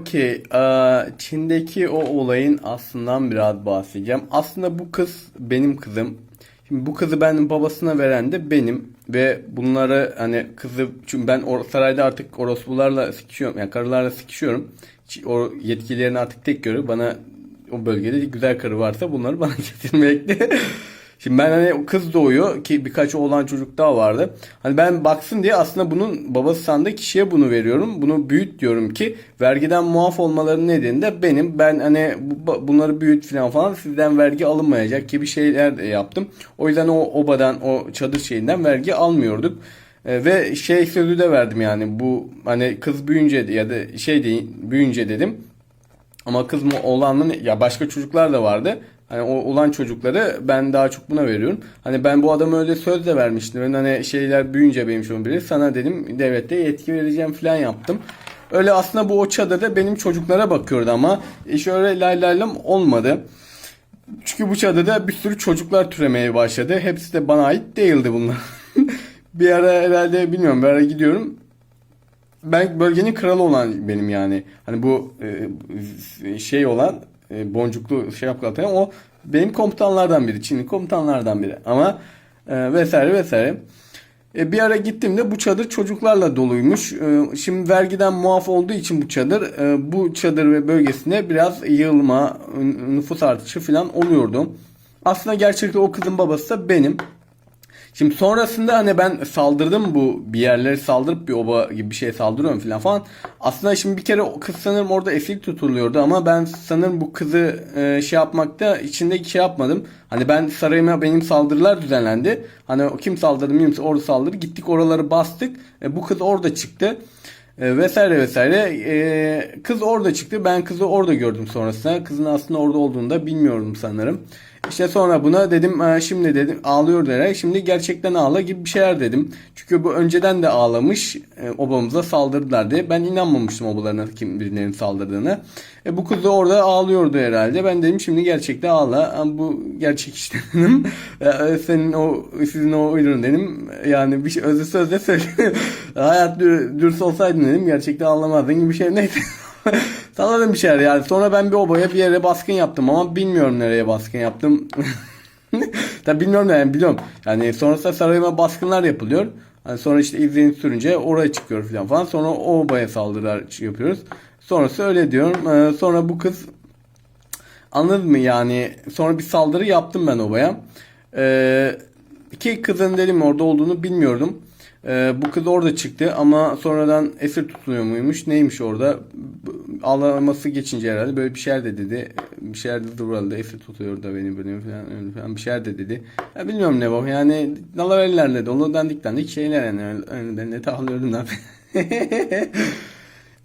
Okey. Çin'deki o olayın aslından biraz bahsedeceğim. Aslında bu kız benim kızım. Şimdi bu kızı ben babasına veren de benim ve bunları hani kızı çünkü ben sarayda artık orospularla sikişiyorum yani karılarla sikişiyorum. Ç- O yetkilerini artık tek görüyor. Bana o bölgede güzel karı varsa bunları bana getirmekte. Şimdi ben hani kız doğuyor ki birkaç oğlan çocuk daha vardı. Hani ben baksın diye aslında bunun babası sandığı kişiye bunu veriyorum. Bunu büyüt diyorum ki vergiden muaf olmaları nedeni de benim. Ben hani bu- bunları büyüt falan falan sizden vergi alınmayacak gibi şeyler yaptım. O yüzden o obadan o çadır şeyinden vergi almıyorduk. E, ve şey sözü de verdim yani bu hani kız büyüyünce ya da şey değil büyüyünce dedim. Ama kız mı oğlan mı ne- ya başka çocuklar da vardı. Hani olan çocukları ben daha çok buna veriyorum. Hani ben bu adama öyle söz de vermiştim. Ben hani şeyler büyüyünce benim şunu bilir. Sana dedim devlette yetki vereceğim falan yaptım. Öyle aslında bu o çadırda benim çocuklara bakıyordu ama iş öyle lay lay lam olmadı. Çünkü bu çadırda bir sürü çocuklar türemeye başladı. Hepsi de bana ait değildi bunlar. bir ara herhalde bilmiyorum bir ara gidiyorum ben bölgenin kralı olan benim yani. Hani bu e, şey olan e, boncuklu şey yapkan o benim komutanlardan biri. Çinli komutanlardan biri. Ama e, vesaire vesaire. E, bir ara gittiğimde bu çadır çocuklarla doluymuş. E, şimdi vergiden muaf olduğu için bu çadır e, bu çadır ve bölgesinde biraz yığılma, nüfus artışı falan oluyordu. Aslında gerçekten o kızın babası da benim. Şimdi sonrasında hani ben saldırdım bu bir yerleri saldırıp bir oba gibi bir şey saldırıyorum falan falan. Aslında şimdi bir kere kız sanırım orada esir tutuluyordu ama ben sanırım bu kızı e, şey yapmakta içindeki şey yapmadım. Hani ben sarayıma benim saldırılar düzenlendi. Hani kim saldırdı bilmiyorum orada saldırı gittik oraları bastık. E, bu kız orada çıktı. E, vesaire vesaire. Kız orada çıktı. Ben kızı orada gördüm sonrasında. Kızın aslında orada olduğunu da bilmiyordum sanırım. İşte sonra buna dedim "Aa, şimdi dedim ağlıyor derek şimdi gerçekten ağla gibi bir şeyler dedim. Çünkü bu önceden de ağlamış e, obamıza saldırdılar diye. Ben inanmamıştım obalarına kim birilerinin saldırdığını. E, bu kız da orada ağlıyordu herhalde. Ben dedim şimdi gerçekten ağla. Bu gerçek işte dedim. E, senin o sizin o uydurun dedim. Yani bir şey özlü sözle söyleyeyim. Hayat dür, dürüst olsaydın dedim. Gerçekten ağlamazdın gibi bir şey neyse. Salladım bir şeyler yani. Sonra ben bir obaya bir yere baskın yaptım ama bilmiyorum nereye baskın yaptım. Tabi bilmiyorum yani biliyorum. Yani sonrasında sarayıma baskınlar yapılıyor. Hani sonra işte izlerini sürünce oraya çıkıyor falan falan. Sonra o obaya saldırılar yapıyoruz. Sonrası öyle diyorum. Ee, sonra bu kız anladın mı yani sonra bir saldırı yaptım ben obaya. Ee, ki kızın dedim orada olduğunu bilmiyordum. Ee, bu kız orada çıktı ama sonradan esir tutuluyor muymuş? Neymiş orada? Ağlaması geçince herhalde böyle bir şeyler de dedi. Bir şeyler de duraldı. Esir tutuyor da beni böyle falan, öyle falan bir şeyler de dedi. Ya bilmiyorum ne bu. Yani dalaverlerle dolu dandik dandik şeyler yani. Öyle, öyle ben de tahlıyorum da.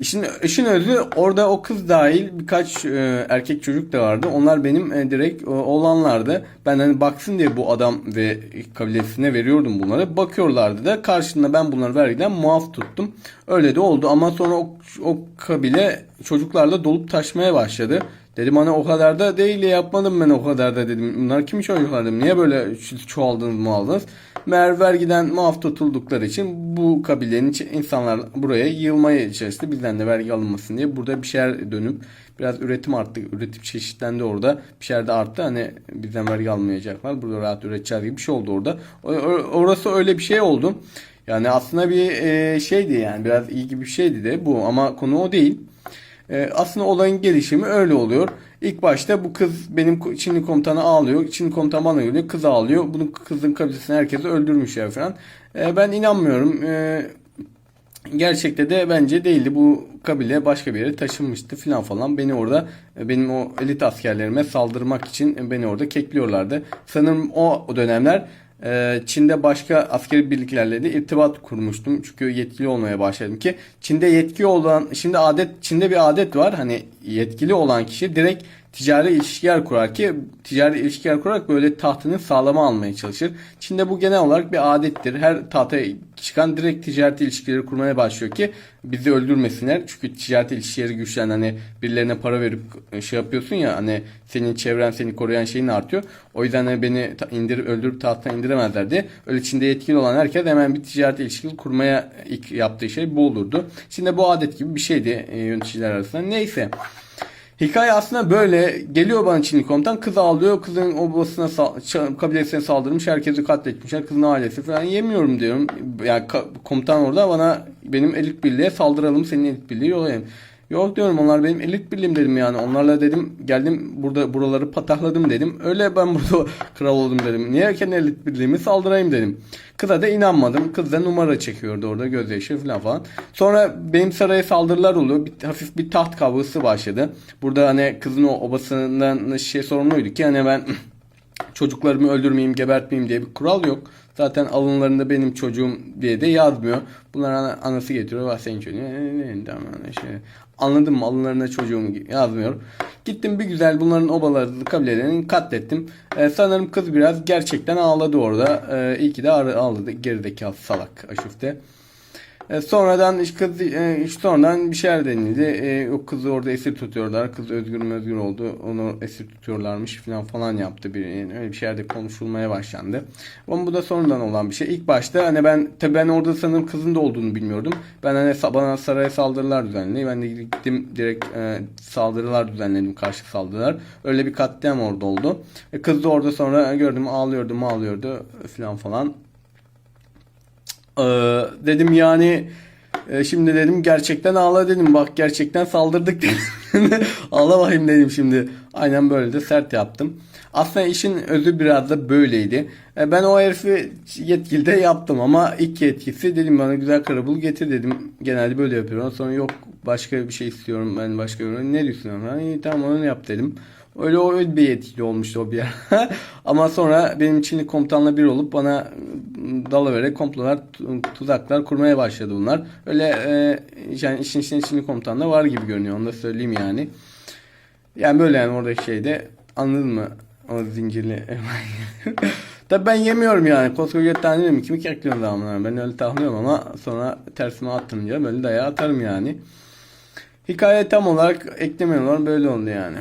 İşin, işin özü orada o kız dahil birkaç e, erkek çocuk da vardı. Onlar benim e, direkt e, oğlanlardı. Ben hani baksın diye bu adam ve kabilesine veriyordum bunları. Bakıyorlardı da karşında ben bunları vergiden muaf tuttum. Öyle de oldu ama sonra o, o kabile çocuklarla dolup taşmaya başladı. Dedim hani o kadar da değil yapmadım ben o kadar da dedim. Bunlar kim çocuklar dedim. Niye böyle ço- çoğaldınız mı aldınız? Meğer vergiden muaf tutuldukları için bu kabilenin insanlar buraya yığılmaya çalıştı. Bizden de vergi alınmasın diye. Burada bir şeyler dönüp biraz üretim arttı. Üretim çeşitlendi orada. Bir şeyler de arttı. Hani bizden vergi almayacaklar. Burada rahat üreteceğiz gibi bir şey oldu orada. Orası öyle bir şey oldu. Yani aslında bir e, şeydi yani biraz iyi gibi bir şeydi de bu ama konu o değil. Ee, aslında olayın gelişimi öyle oluyor. İlk başta bu kız benim Çinli komutanı ağlıyor. Çinli komutan bana geliyor. Kız ağlıyor. Bunun kızın kabilesini herkesi öldürmüşler falan. Ee, ben inanmıyorum. Ee, gerçekte de bence değildi. Bu kabile başka bir yere taşınmıştı falan falan. Beni orada e, benim o elit askerlerime saldırmak için e, beni orada kekliyorlardı. Sanırım o dönemler Çin'de başka askeri birliklerle de irtibat kurmuştum. Çünkü yetkili olmaya başladım ki Çin'de yetki olan şimdi adet Çin'de bir adet var. Hani yetkili olan kişi direkt ticari ilişkiler kurar ki ticari ilişkiler kurarak böyle tahtını sağlama almaya çalışır. Çin'de bu genel olarak bir adettir. Her tahta çıkan direkt ticaret ilişkileri kurmaya başlıyor ki bizi öldürmesinler. Çünkü ticaret ilişkileri güçlen hani birilerine para verip şey yapıyorsun ya hani senin çevren seni koruyan şeyin artıyor. O yüzden hani beni ta- indir öldürüp tahttan indiremezler diye. Öyle Çin'de yetkili olan herkes hemen bir ticaret ilişkisi kurmaya ilk yaptığı şey bu olurdu. Çin'de bu adet gibi bir şeydi e, yöneticiler arasında. Neyse. Hikaye aslında böyle. Geliyor bana Çinli komutan kız ağlıyor. Kızın obasına kabilesine saldırmış. Herkesi katletmişler. Kızın ailesi falan yemiyorum diyorum. Yani komutan orada bana benim elit birliğe saldıralım senin elit birliği yollayayım yok diyorum onlar benim elit birliğim dedim yani onlarla dedim geldim burada buraları patahladım dedim öyle ben burada kral oldum dedim niye kendi elit birliğimi saldırayım dedim Kıza da inanmadım. Kız da numara çekiyordu orada gözyaşı falan falan. Sonra benim saraya saldırılar oluyor. Bir, hafif bir taht kavgası başladı. Burada hani kızın o obasından şey sorumluydu ki hani ben çocuklarımı öldürmeyeyim, gebertmeyeyim diye bir kural yok. Zaten alınlarında benim çocuğum diye de yazmıyor. Bunlar ana- anası getiriyor. Var senin çocuğun. Şey. Anladın mı? Alınlarına çocuğum yazmıyor. Gittim bir güzel bunların obalarını kabilelerini katlettim. E, sanırım kız biraz gerçekten ağladı orada. E, iyi ki de ağ- ağladı. Gerideki salak aşıfte. E, sonradan kız e, sonradan bir şeyler denildi. E, o kızı orada esir tutuyorlar. Kız özgür özgür oldu. Onu esir tutuyorlarmış falan falan yaptı bir öyle bir şeylerde konuşulmaya başlandı. Ama bu da sonradan olan bir şey. İlk başta hani ben tabii ben orada sanırım kızın da olduğunu bilmiyordum. Ben hani bana saraya saldırılar düzenledi. Ben de gittim direkt e, saldırılar düzenledim. Karşı saldırılar. Öyle bir katliam orada oldu. E, kız da orada sonra gördüm ağlıyordu ağlıyordu falan falan. Ee, dedim yani e, şimdi dedim gerçekten ağla dedim bak gerçekten saldırdık dedim. ağla bakayım dedim şimdi. Aynen böyle de sert yaptım. Aslında işin özü biraz da böyleydi. E, ben o herifi yetkilide yaptım ama ilk yetkisi dedim bana güzel karı bul getir dedim. Genelde böyle yapıyorum. Sonra yok başka bir şey istiyorum ben başka bir ne düşünüyorum? Ha, iyi tamam onu yap dedim. Öyle o öyle bir etkili olmuştu o bir ara. Ama sonra benim Çinli komutanla bir olup bana dalıvererek komplolar, tu- tuzaklar kurmaya başladı bunlar. Öyle e, yani işin içinde Çinli komutan da var gibi görünüyor. Onu da söyleyeyim yani. Yani böyle yani oradaki şeyde anladın mı? O zincirli. Tabii ben yemiyorum yani. Koskoca tane mi? Kimi kekliyorum zamanlar. Ben öyle tahlıyorum ama sonra tersime attırınca böyle dayağı atarım yani. Hikaye tam olarak ekleme olarak böyle oldu yani.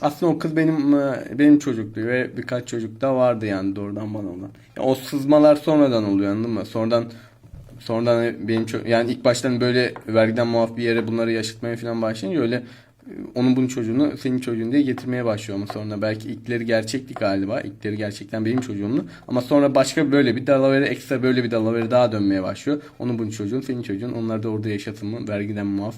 Aslında o kız benim e, benim çocuktu ve birkaç çocuk da vardı yani doğrudan bana olan. Ya o sızmalar sonradan oluyor anladın mı? Sonradan sonradan benim ço- yani ilk baştan böyle vergiden muaf bir yere bunları yaşatmaya falan başlayınca öyle e, onun bunun çocuğunu senin çocuğun diye getirmeye başlıyor ama sonra belki ilkleri gerçekti galiba. İlkleri gerçekten benim çocuğumdu. Ama sonra başka böyle bir dalavere ekstra böyle bir dalavere daha dönmeye başlıyor. Onun bunun çocuğun senin çocuğun onlar da orada yaşasın mı vergiden muaf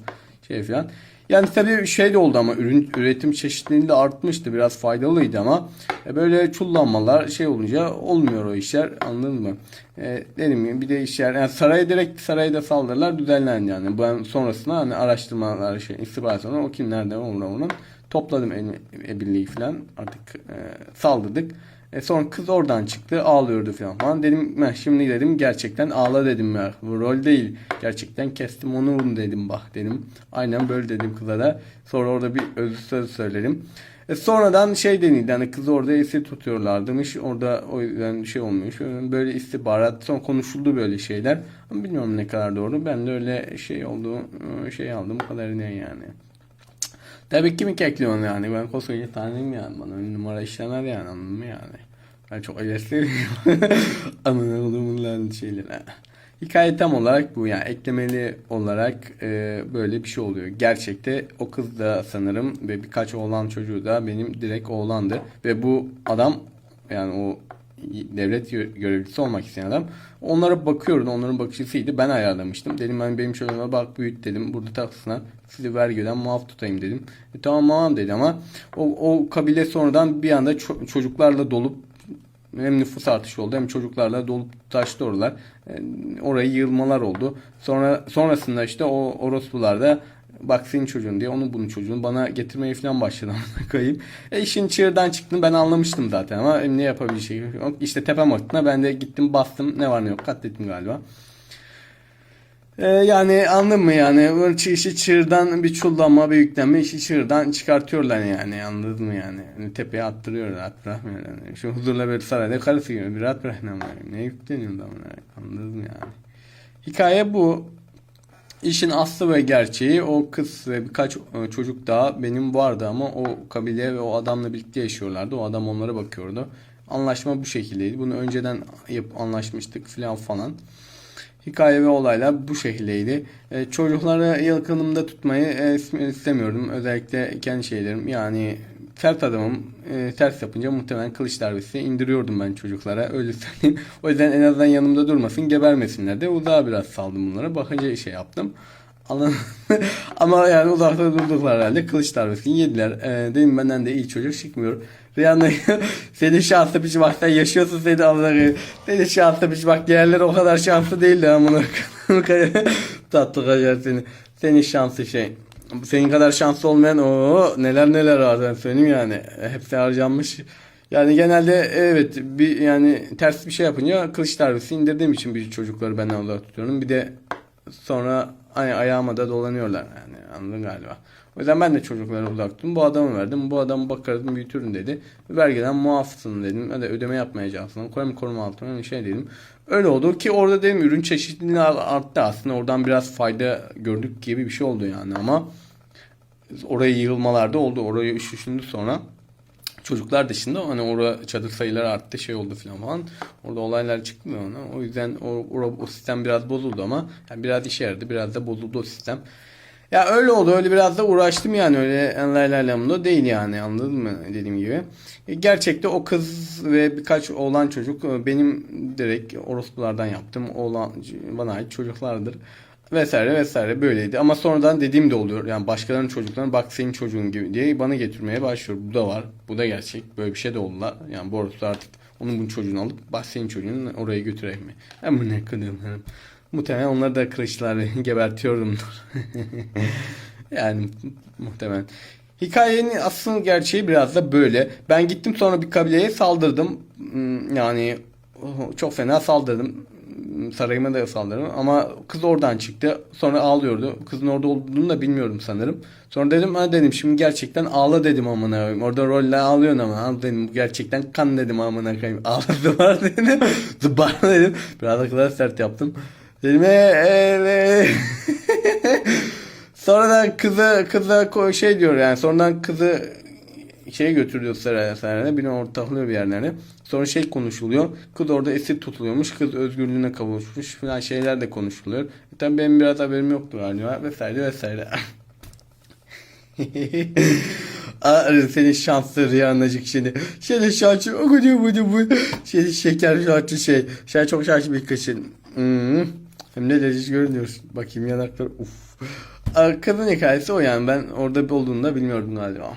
şey falan. Yani tabii şey de oldu ama ürün üretim çeşitliliği de artmıştı. Biraz faydalıydı ama e, böyle çullanmalar şey olunca olmuyor o işler. Anladın mı? E, dediğim gibi bir de işler yani saraya direkt sarayda saldırılar düzenlendi yani. Ben sonrasında hani araştırmalar şey istihbarat sonra o kim nerede ona topladım el, el birliği falan artık e, saldırdık. E sonra kız oradan çıktı ağlıyordu falan falan. Dedim "Meh, şimdi dedim gerçekten ağla dedim ya. Bu rol değil. Gerçekten kestim onu dedim bak dedim. Aynen böyle dedim kıza da. Sonra orada bir özlü söz söyledim. E sonradan şey denildi hani kızı orada esir tutuyorlarmış. Orada o yüzden şey olmuş. Böyle istihbarat son konuşuldu böyle şeyler. Ama bilmiyorum ne kadar doğru. Ben de öyle şey oldu şey aldım. Bu kadar ne yani. Tabii ki mi kekliyorsun yani? Ben koskoca tanrıyım yani. Bana öyle numara işlemez yani anladın mı yani? Ben çok öylesiyim. Amına lan şeylere. Hikaye tam olarak bu yani eklemeli olarak e, böyle bir şey oluyor. Gerçekte o kız da sanırım ve birkaç oğlan çocuğu da benim direkt oğlandı. Ve bu adam yani o devlet gö- görevlisi olmak isteyen adam. Onlara bakıyordu. Onların bakışısıydı. Ben ayarlamıştım. Dedim ben benim çocuğuma bak büyüt dedim. Burada taksına sizi vergiden muaf tutayım dedim. E, tamam tamam dedi ama o, o kabile sonradan bir anda ço- çocuklarla dolup hem nüfus artışı oldu hem çocuklarla dolup taştı oralar. E, oraya yığılmalar oldu. Sonra sonrasında işte o orospular da bak senin çocuğun diye onun bunun çocuğunu bana getirmeye falan başladı koyayım. E işin çığırdan çıktığını ben anlamıştım zaten ama ne yapabileceğim yok. İşte tepem attığına ben de gittim bastım ne var ne yok katlettim galiba. Ee, yani anladın mı yani işi çığırdan bir çullama bir yüklenme işi çığırdan çıkartıyorlar yani anladın mı yani Yani tepeye attırıyorlar rahat yani. şu huzurla bir sarayda karısı gibi bir rahat bırakın ama ne yükleniyor da anladın mı yani hikaye bu İşin aslı ve gerçeği o kız ve birkaç e, çocuk daha benim vardı ama o kabile ve o adamla birlikte yaşıyorlardı. O adam onlara bakıyordu. Anlaşma bu şekildeydi. Bunu önceden yapıp anlaşmıştık filan falan. Hikaye ve olaylar bu şekildeydi. E, çocukları yakınımda tutmayı e, is- istemiyordum. Özellikle kendi şeylerim yani sert adamım. E, ters yapınca muhtemelen kılıç darbesi indiriyordum ben çocuklara. Öyle söyleyeyim. O yüzden en azından yanımda durmasın, gebermesinler de uzağa biraz saldım bunlara. Bakınca şey yaptım. Ama yani uzakta durduklar herhalde kılıç darbesini yediler. E, dedim benden de iyi çocuk çıkmıyor. Rihanna senin şanslı sen yaşıyorsun seni Allah'ı. Senin şanslı bir bak diğerleri o kadar şanslı değildi amına. Tatlı kaçar seni. Senin şanslı şey. Senin kadar şanslı olmayan o neler neler var ben söyleyeyim yani. Hepsi harcanmış. Yani genelde evet bir yani ters bir şey yapınca kılıç darbesi indirdiğim için bir çocukları ben Allah tutuyorum. Bir de sonra ay ayağıma da dolanıyorlar yani anladın galiba. O yüzden ben de çocuklara uzak tuttum. Bu adamı verdim. Bu adamı bakarım büyütürüm dedi. Vergiden muafsın dedim. Hadi ödeme yapmayacaksın. Koyma koruma altına bir şey dedim. Öyle oldu ki orada dedim ürün çeşitliliği arttı aslında. Oradan biraz fayda gördük gibi bir şey oldu yani ama oraya yığılmalar da oldu. Orayı üşüşündü sonra. Çocuklar dışında hani orada çadır sayıları arttı şey oldu falan falan. Orada olaylar çıktı ona. O yüzden o, o, o sistem biraz bozuldu ama yani biraz işe yaradı. Biraz da bozuldu o sistem. Ya öyle oldu. Öyle biraz da uğraştım yani. Öyle enlaylarlamda değil yani. Anladın mı? Dediğim gibi. E, Gerçekte o kız ve birkaç oğlan çocuk e, benim direkt orospulardan yaptım. Oğlan bana ait çocuklardır. Vesaire vesaire böyleydi. Ama sonradan dediğim de oluyor. Yani başkalarının çocuklarına bak senin çocuğun gibi diye bana getirmeye başlıyor. Bu da var. Bu da gerçek. Böyle bir şey de oldular. Yani bu artık onun bu çocuğunu alıp bak senin çocuğunu oraya götüreyim mi? Bu ne kılıyorum. Muhtemelen onları da kılıçlarla gebertiyorumdur. yani muhtemelen. Hikayenin asıl gerçeği biraz da böyle. Ben gittim sonra bir kabileye saldırdım. Hmm, Yani oh, çok fena saldırdım. Hmm, Sarayıma da saldırdım ama kız oradan çıktı. Sonra ağlıyordu. Kızın orada olduğunu da bilmiyordum sanırım. Sonra dedim ha dedim şimdi gerçekten ağla dedim amına koyayım. Orada rolle ağlıyorsun ama ha dedim gerçekten kan dedim amına koyayım. Ağladı var dedim. Zıbar dedim. Biraz da kadar sert yaptım. Dedim evet. Sonradan kızı kıza şey diyor yani sonradan kızı şeye götürüyor saraya saraya biri ortaklıyor bir yerlere. Sonra şey konuşuluyor. Kız orada esir tutuluyormuş. Kız özgürlüğüne kavuşmuş falan şeyler de konuşuluyor. E tabii benim biraz haberim yoktu galiba vesaire vesaire. Senin şanslı Rihanna'cık şimdi. Senin şanslı o kadar bu bu. Senin şeker şanslı şey. Sen çok şanslı bir kızsın. Hmm. Hem ne leziz görünüyorsun. Bakayım yanaklar. Uf. Kadın hikayesi o yani. Ben orada olduğunu da bilmiyordum galiba.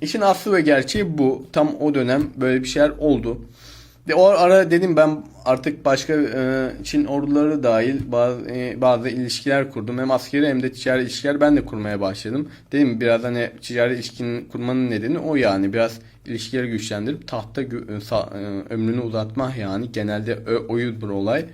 İşin aslı ve gerçeği bu. Tam o dönem böyle bir şeyler oldu. Ve o ara dedim ben artık başka e, Çin orduları dahil bazı, e, bazı ilişkiler kurdum. Hem askeri hem de ticari ilişkiler ben de kurmaya başladım. Dedim biraz hani ticari ilişkinin kurmanın nedeni o yani. Biraz ilişkileri güçlendirip tahta gö- e, e, ömrünü uzatmak yani. Genelde ö- oyudur olay.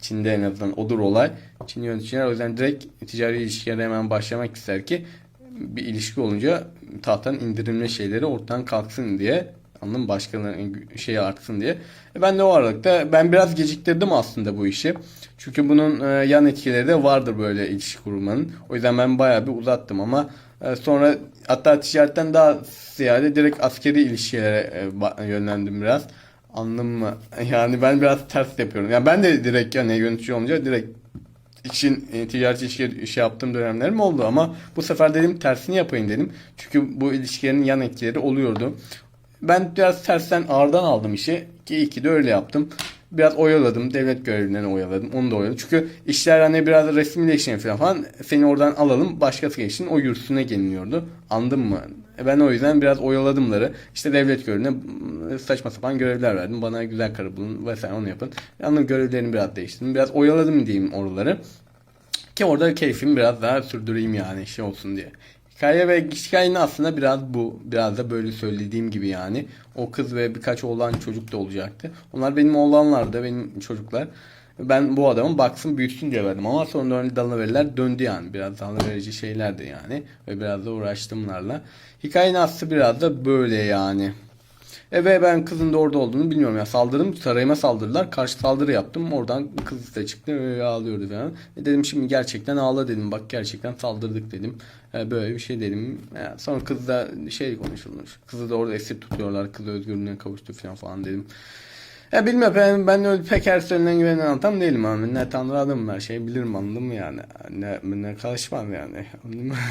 Çin'de en azından odur olay. Çin yöneticiler o yüzden direkt ticari ilişkilere hemen başlamak ister ki bir ilişki olunca tahttan indirilme şeyleri ortadan kalksın diye anladın? Başkalarının şeyi artsın diye. E ben de o aralıkta ben biraz geciktirdim aslında bu işi. Çünkü bunun e, yan etkileri de vardır böyle ilişki kurmanın. O yüzden ben bayağı bir uzattım ama e, sonra hatta ticaretten daha ziyade direkt askeri ilişkilere yönlendim biraz. Anladın mı? Yani ben biraz ters yapıyorum. Yani ben de direkt yani yönetici olunca direkt için e, ticari ilişki şey yaptığım dönemlerim oldu ama bu sefer dedim tersini yapayım dedim. Çünkü bu ilişkilerin yan etkileri oluyordu. Ben biraz tersten ağırdan aldım işi ki iyi ki de öyle yaptım. Biraz oyaladım. Devlet görevlilerini oyaladım. Onu da oyaladım. Çünkü işler hani biraz resmileşen falan falan. Seni oradan alalım. Başkası geçsin. O yürüsüne geliniyordu. Anladın mı? E Ben o yüzden biraz oyaladımları. İşte devlet görevline saçma sapan görevler verdim. Bana güzel karı bulun vesaire onu yapın. Yandım görevlerini biraz değiştirdim. Biraz oyaladım diyeyim oraları. Ki orada keyfimi biraz daha sürdüreyim yani şey olsun diye. Hikaye ve hikayenin aslında biraz bu. Biraz da böyle söylediğim gibi yani. O kız ve birkaç oğlan çocuk da olacaktı. Onlar benim oğlanlardı, benim çocuklar. Ben bu adamın baksın büyüsün diye verdim ama sonra öyle dalaveriler döndü yani. Biraz dalaverici şeylerdi yani. Ve biraz da uğraştım bunlarla. Hikayenin aslı biraz da böyle yani. E ve ben kızın da orada olduğunu bilmiyorum ya. Saldırdım sarayıma saldırdılar. Karşı saldırı yaptım. Oradan kız da çıktı ve ağlıyordu falan. E dedim şimdi gerçekten ağla dedim. Bak gerçekten saldırdık dedim. E böyle bir şey dedim. E sonra kız da şey konuşulmuş. Kızı da orada esir tutuyorlar. Kız özgürlüğüne kavuştu falan falan dedim. Ya bilmiyorum ben, ben öyle pek her söylenen güvenen adam değilim abi. Ne tanrı adamım her şeyi bilirim anladın mı yani. Ne, ne karışmam yani. Anladın?